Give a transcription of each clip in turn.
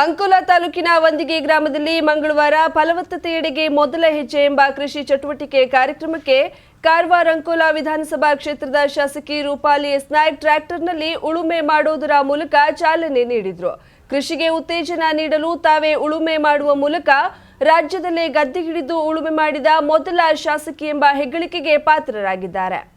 ಅಂಕೋಲಾ ತಾಲೂಕಿನ ವಂದಿಗೆ ಗ್ರಾಮದಲ್ಲಿ ಮಂಗಳವಾರ ಫಲವತ್ತತೆಯೆಡೆಗೆ ಮೊದಲ ಹೆಜ್ಜೆ ಎಂಬ ಕೃಷಿ ಚಟುವಟಿಕೆ ಕಾರ್ಯಕ್ರಮಕ್ಕೆ ಕಾರವಾರ ಅಂಕೋಲಾ ವಿಧಾನಸಭಾ ಕ್ಷೇತ್ರದ ಶಾಸಕಿ ರೂಪಾಲಿ ಎಸ್ ನಾಯ್ಕ್ ಟ್ರ್ಯಾಕ್ಟರ್ನಲ್ಲಿ ಉಳುಮೆ ಮಾಡುವುದರ ಮೂಲಕ ಚಾಲನೆ ನೀಡಿದರು. ಕೃಷಿಗೆ ಉತ್ತೇಜನ ನೀಡಲು ತಾವೇ ಉಳುಮೆ ಮಾಡುವ ಮೂಲಕ ರಾಜ್ಯದಲ್ಲೇ ಗದ್ದೆ ಹಿಡಿದು ಉಳುಮೆ ಮಾಡಿದ ಮೊದಲ ಶಾಸಕಿ ಎಂಬ ಹೆಗ್ಗಳಿಕೆಗೆ ಪಾತ್ರರಾಗಿದ್ದಾರೆ.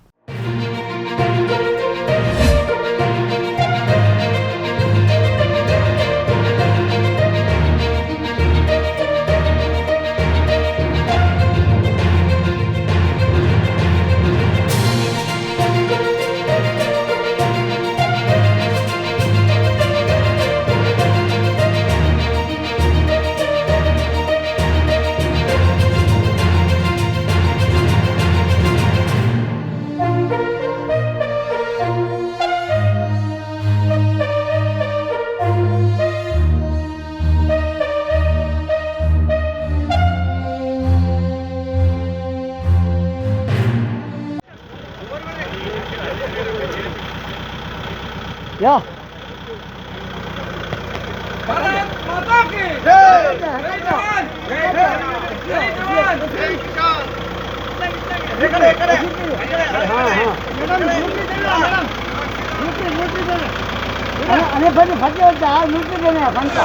ಹಾಂ ಅದೇ ಬನ್ನಿ ಬಟ್ಟೆ ಅಂತ ನಿಂತಿದ್ದೇನೆ ಬಂತ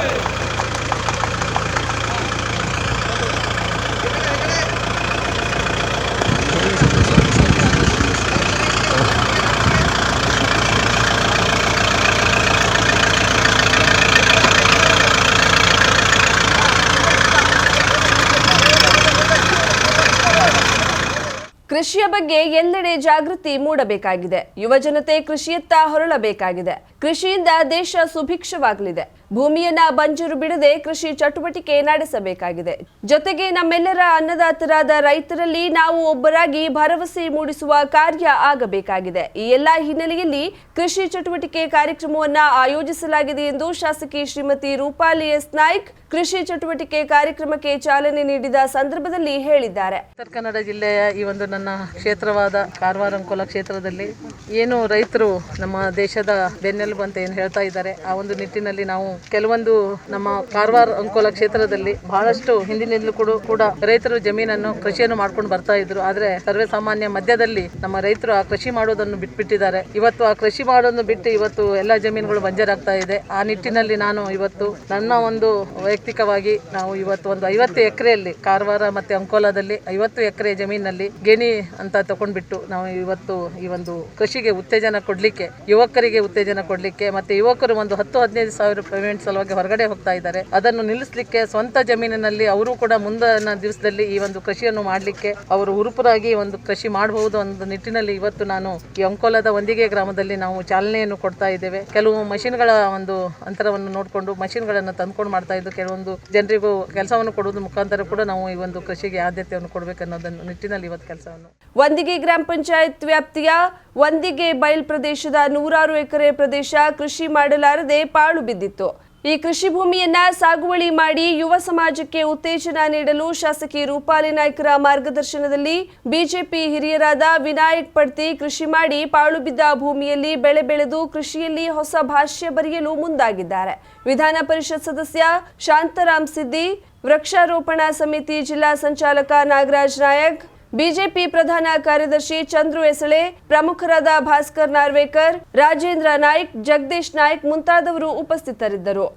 ಕೃಷಿಯ ಬಗ್ಗೆ ಎಲ್ಲೆಡೆ ಜಾಗೃತಿ ಮೂಡಬೇಕಾಗಿದೆ. ಯುವಜನತೆ ಕೃಷಿಯತ್ತ ಹೊರಳಬೇಕಾಗಿದೆ. ಕೃಷಿಯಿಂದ ದೇಶ ಸುಭಿಕ್ಷವಾಗಲಿದೆ. ಭೂಮಿಯನ್ನ ಬಂಜರು ಬಿಡದೆ ಕೃಷಿ ಚಟುವಟಿಕೆ ನಡೆಸಬೇಕಾಗಿದೆ. ಜೊತೆಗೆ ನಮ್ಮೆಲ್ಲರ ಅನ್ನದಾತರಾದ ರೈತರಲ್ಲಿ ನಾವು ಒಬ್ಬರಾಗಿ ಭರವಸೆ ಮೂಡಿಸುವ ಕಾರ್ಯ ಆಗಬೇಕಾಗಿದೆ. ಈ ಎಲ್ಲ ಹಿನ್ನೆಲೆಯಲ್ಲಿ ಕೃಷಿ ಚಟುವಟಿಕೆ ಕಾರ್ಯಕ್ರಮವನ್ನ ಆಯೋಜಿಸಲಾಗಿದೆ ಎಂದು ಶಾಸಕಿ ಶ್ರೀಮತಿ ರೂಪಾಲಿ ಎಸ್ ನಾಯ್ಕ್ ಕೃಷಿ ಚಟುವಟಿಕೆ ಕಾರ್ಯಕ್ರಮಕ್ಕೆ ಚಾಲನೆ ನೀಡಿದ ಸಂದರ್ಭದಲ್ಲಿ ಹೇಳಿದ್ದಾರೆ. ಉತ್ತರ ಕನ್ನಡ ಜಿಲ್ಲೆಯ ಈ ಒಂದು ನನ್ನ ಕ್ಷೇತ್ರವಾದ ಕಾರವಾರ ಅಂಕೋಲ ಕ್ಷೇತ್ರದಲ್ಲಿ ಏನು ರೈತರು ನಮ್ಮ ದೇಶದ ಬೆನ್ನೆಲುಬು ಅಂತ ಏನು ಹೇಳ್ತಾ ಇದ್ದಾರೆ. ಆ ಒಂದು ನಿಟ್ಟಿನಲ್ಲಿ ನಾವು ಕೆಲವೊಂದು ನಮ್ಮ ಕಾರವಾರ ಅಂಕೋಲ ಕ್ಷೇತ್ರದಲ್ಲಿ ಬಹಳಷ್ಟು ಹಿಂದಿನಿಂದಲೂ ಕೂಡ ಕೂಡ ರೈತರು ಜಮೀನನ್ನು ಕೃಷಿಯನ್ನು ಮಾಡ್ಕೊಂಡು ಬರ್ತಾ ಇದ್ರು. ಆದ್ರೆ ಸರ್ವೇ ಸಾಮಾನ್ಯ ಮಧ್ಯದಲ್ಲಿ ನಮ್ಮ ರೈತರು ಆ ಕೃಷಿ ಮಾಡೋದನ್ನು ಬಿಟ್ಬಿಟ್ಟಿದ್ದಾರೆ. ಇವತ್ತು ಆ ಕೃಷಿ ಮಾಡೋದನ್ನು ಬಿಟ್ಟು ಇವತ್ತು ಎಲ್ಲ ಜಮೀನುಗಳು ಬಂಜರಾಗ್ತಾ ಇದೆ. ಆ ನಿಟ್ಟಿನಲ್ಲಿ ನಾನು ಇವತ್ತು ನನ್ನ ಒಂದು ವೈಯಕ್ತಿಕವಾಗಿ ನಾವು ಇವತ್ತು ಒಂದು ಐವತ್ತು ಎಕರೆಯಲ್ಲಿ ಕಾರವಾರ ಮತ್ತೆ ಅಂಕೋಲಾದಲ್ಲಿ ಐವತ್ತು ಎಕರೆ ಜಮೀನಲ್ಲಿ ಗೇಣಿ ಅಂತ ತಗೊಂಡ್ಬಿಟ್ಟು ನಾವು ಇವತ್ತು ಈ ಒಂದು ಕೃಷಿಗೆ ಉತ್ತೇಜನ ಕೊಡ್ಲಿಕ್ಕೆ, ಯುವಕರಿಗೆ ಉತ್ತೇಜನ ಕೊಡ್ಲಿಕ್ಕೆ ಮತ್ತೆ ಯುವಕರು ಒಂದು ಹತ್ತು ಹದಿನೈದು ಸಾವಿರ ಪೇಮೆಂಟ್ ಸಲುವಾಗಿ ಹೊರಗಡೆ ಹೋಗ್ತಾ ಇದ್ದಾರೆ. ಅದನ್ನು ನಿಲ್ಲಿಸಲಿಕ್ಕೆ ಸ್ವಂತ ಜಮೀನಿನಲ್ಲಿ ಅವರು ಕೂಡ ಮುಂದಿನ ದಿವಸದಲ್ಲಿ ಈ ಒಂದು ಕೃಷಿಯನ್ನು ಮಾಡಲಿಕ್ಕೆ ಅವರು ಹುರುಪರಾಗಿ ಒಂದು ಕೃಷಿ ಮಾಡಬಹುದು ಒಂದು ನಿಟ್ಟಿನಲ್ಲಿ ಇವತ್ತು ನಾನು ಈ ಅಂಕೋಲದ ಒಂದಿಗೆ ಗ್ರಾಮದಲ್ಲಿ ನಾವು ಚಾಲನೆಯನ್ನು ಕೊಡ್ತಾ ಇದ್ದೇವೆ. ಕೆಲವು ಮಷಿನ್ಗಳ ಒಂದು ಅಂತರವನ್ನು ನೋಡಿಕೊಂಡು ಮಷಿನ್ಗಳನ್ನು ತಂದ್ಕೊಂಡು ಮಾಡ್ತಾ ಇದ್ದು ಕೆಲವೊಂದು ಜನರಿಗೂ ಕೆಲಸವನ್ನು ಕೊಡುವುದು ಮುಖಾಂತರ ಕೂಡ ನಾವು ಈ ಒಂದು ಕೃಷಿಗೆ ಆದ್ಯತೆಯನ್ನು ಕೊಡಬೇಕನ್ನೋದನ್ನು ನಿಟ್ಟಿನಲ್ಲಿ ಇವತ್ತು ಕೆಲಸವನ್ನು. ವಂದಿಗೆ ಗ್ರಾಮ ಪಂಚಾಯತ್ ವ್ಯಾಪ್ತಿಯ ವಂದಿಗೆ ಬಯಲ್ ಪ್ರದೇಶದ ನೂರಾರು ಎಕರೆ ಪ್ರದೇಶ ಕೃಷಿ ಮಾಡಲಾರದೆ ಪಾಳು ಬಿದ್ದಿತ್ತು. ಈ ಕೃಷಿ ಭೂಮಿಯನ್ನ ಸಾಗುವಳಿ ಮಾಡಿ ಯುವ ಸಮಾಜಕ್ಕೆ ಉತ್ತೇಜನ ನೀಡಲು ಶಾಸಕಿ ರೂಪಾಲಿ ನಾಯ್ಕರ ಮಾರ್ಗದರ್ಶನದಲ್ಲಿ ಬಿಜೆಪಿ ಹಿರಿಯರಾದ ವಿನಾಯಕ್ ಪಡ್ತಿ ಕೃಷಿ ಮಾಡಿ ಪಾಳು ಬಿದ್ದ ಭೂಮಿಯಲ್ಲಿ ಬೆಳೆ ಬೆಳೆದು ಕೃಷಿಯಲ್ಲಿ ಹೊಸ ಭಾಷ್ಯ ಬರೆಯಲು ಮುಂದಾಗಿದ್ದಾರೆ. ವಿಧಾನ ಪರಿಷತ್ ಸದಸ್ಯ ಶಾಂತರಾಮ್ ಸಿದ್ದಿ, ವೃಕ್ಷಾರೋಪಣಾ ಸಮಿತಿ ಜಿಲ್ಲಾ ಸಂಚಾಲಕ ನಾಗರಾಜ್ ನಾಯಕ್ ಬಿಜೆಪಿ ಪ್ರಧಾನ ಕಾರ್ಯದರ್ಶಿ ಚಂದ್ರು ಎಸಳೆ ಪ್ರಮುಖರಾದ ಭಾಸ್ಕರ್ ನಾರ್ವೇಕರ್ ರಾಜೇಂದ್ರ ನಾಯ್ಕ್ ಜಗದೀಶ್ ನಾಯ್ಕ್ ಮುಂತಾದವರು ಉಪಸ್ಥಿತರಿದ್ದರು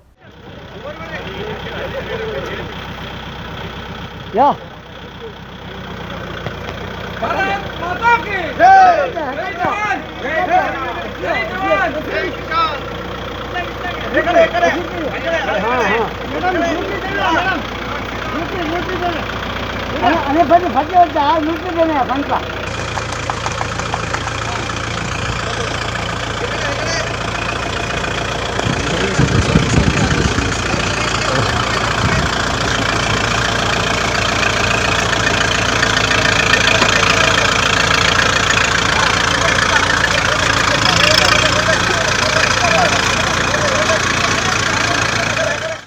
અને પછી ફટે આ મૂકી દે ને ફંકા